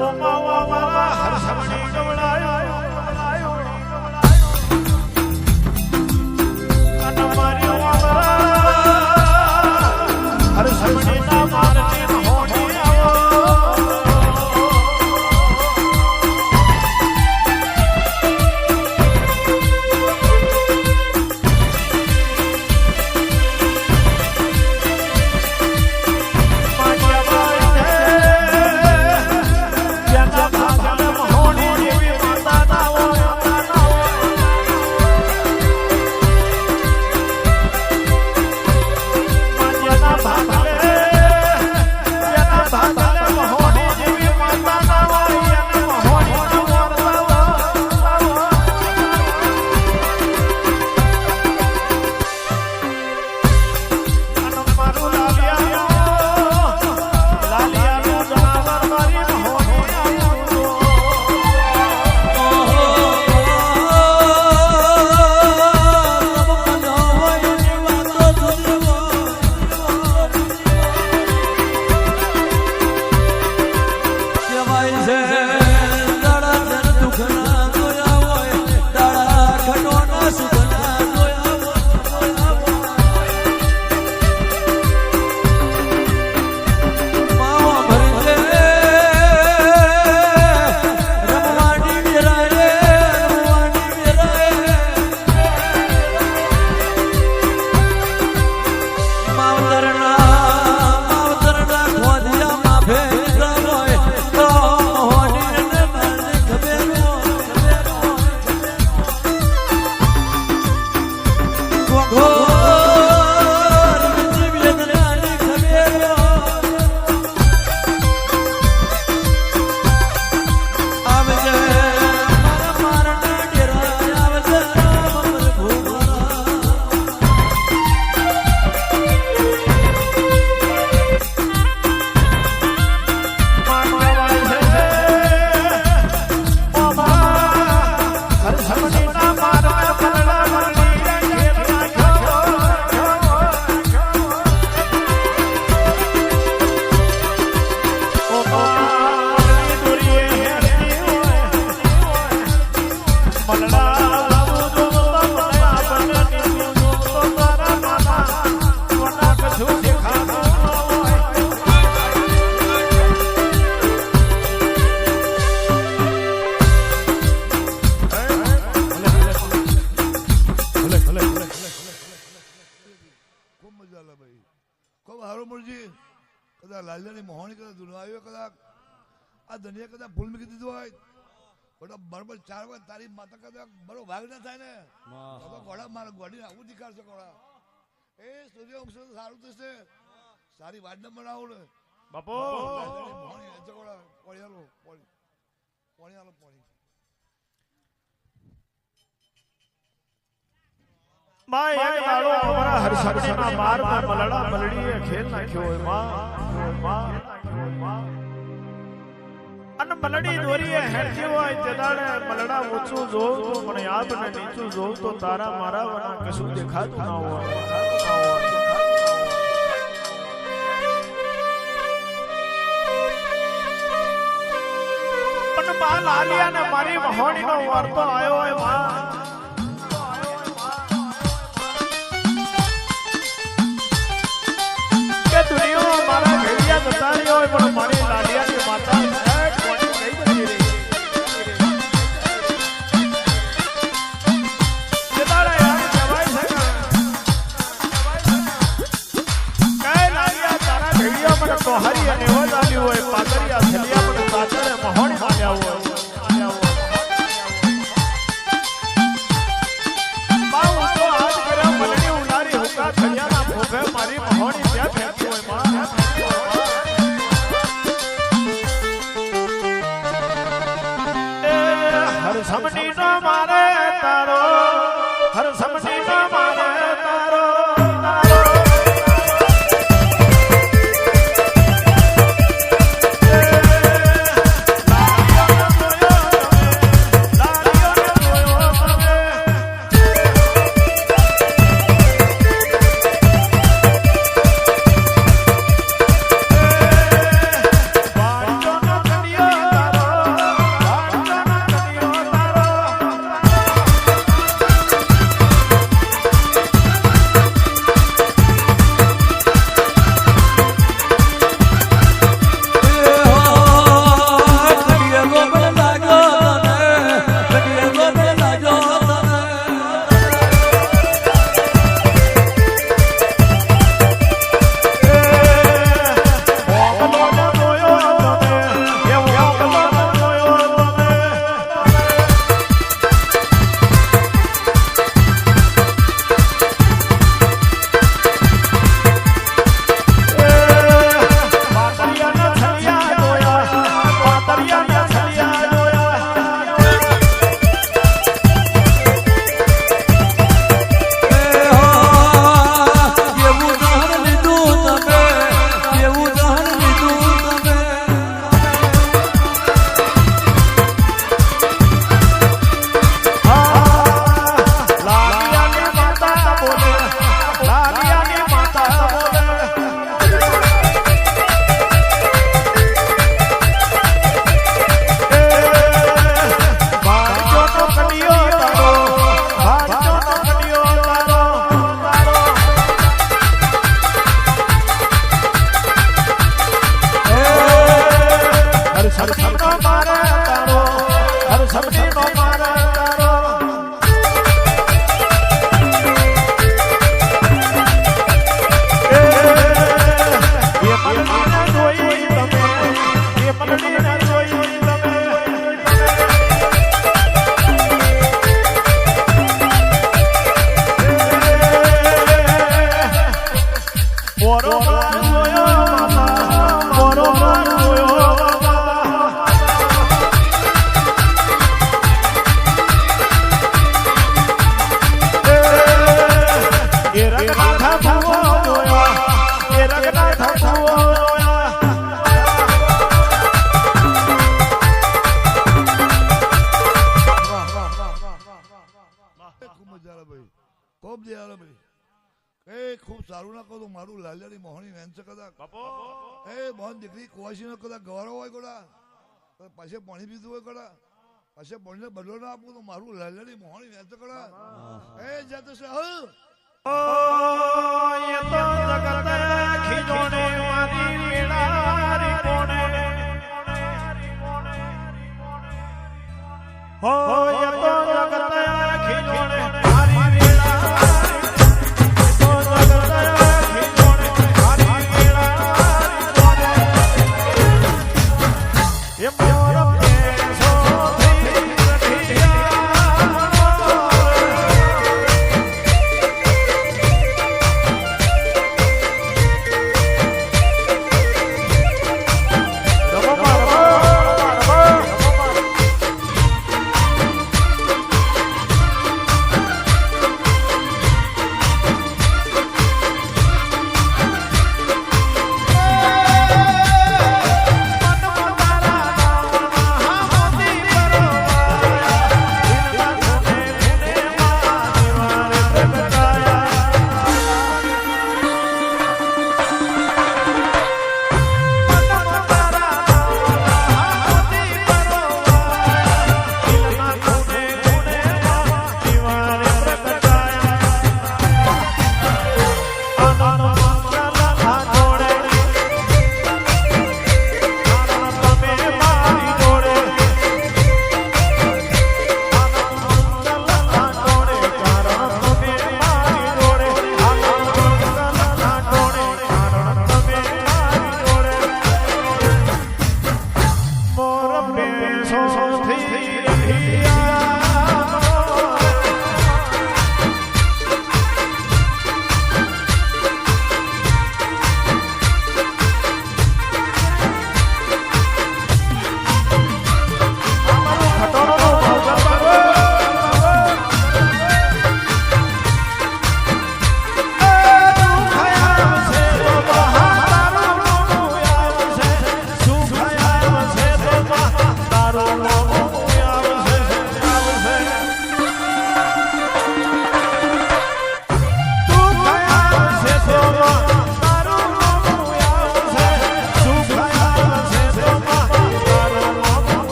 ઓમાવા મારા હરસમણી ગવડાયો અને eyes મજા ભાઈ. ખૂબ હારો મુરજી કદાચ લાલજાની મોહણી કદાચ દુનો આવ્યો કદાચ આ ધનિયા કદાચ ભૂલ મૂકી દીધું હોય. બટા બરોબર ચાર વાગે તારી માતા કદાચ બરો ભાગ ના થાય ને. તો ઘોડા મારે ગોડી આવું દીખાડશે ઘોડા. એ સૂર્યવંશ સારું થશે. સારી વાત ન બનાવું ને. બાપો. મોહણી ઘોડા પોણી આલો પોણી પોણી આલો પોણી. માં એક દાડો અમારા હરસમણીના બારમાં મલડા મલડીએ ખેલ નાખ્યો હોયમાં. માં અને મલડી દોરીએ હેડતી હોય તે દાડે મલડા ઊંચું જોઉં તો પણ ને નીચું જોઉં તો તારા મારા વના કશું દેખાતું ના હોય. પણ લાલિયા ને મારી મહોણીનો વાર્તો આવ્યો હોયમાં. રહ્યા હોય પણ તારો હર સમની એ ના કહું મારું લાલિયાની મોહણી વેન છે કદાચ. બાપો. એ મોહન દીકરી કુવાસી નો કદાચ ગવારો હોય કોડા પાસે પાણી પીધું હોય કડા પાસે પાણીને બદલો ના આપું તો મારું લાલિયાની મોહણી વેન છે કડા. એ જાત છે હ એ તો જગત હો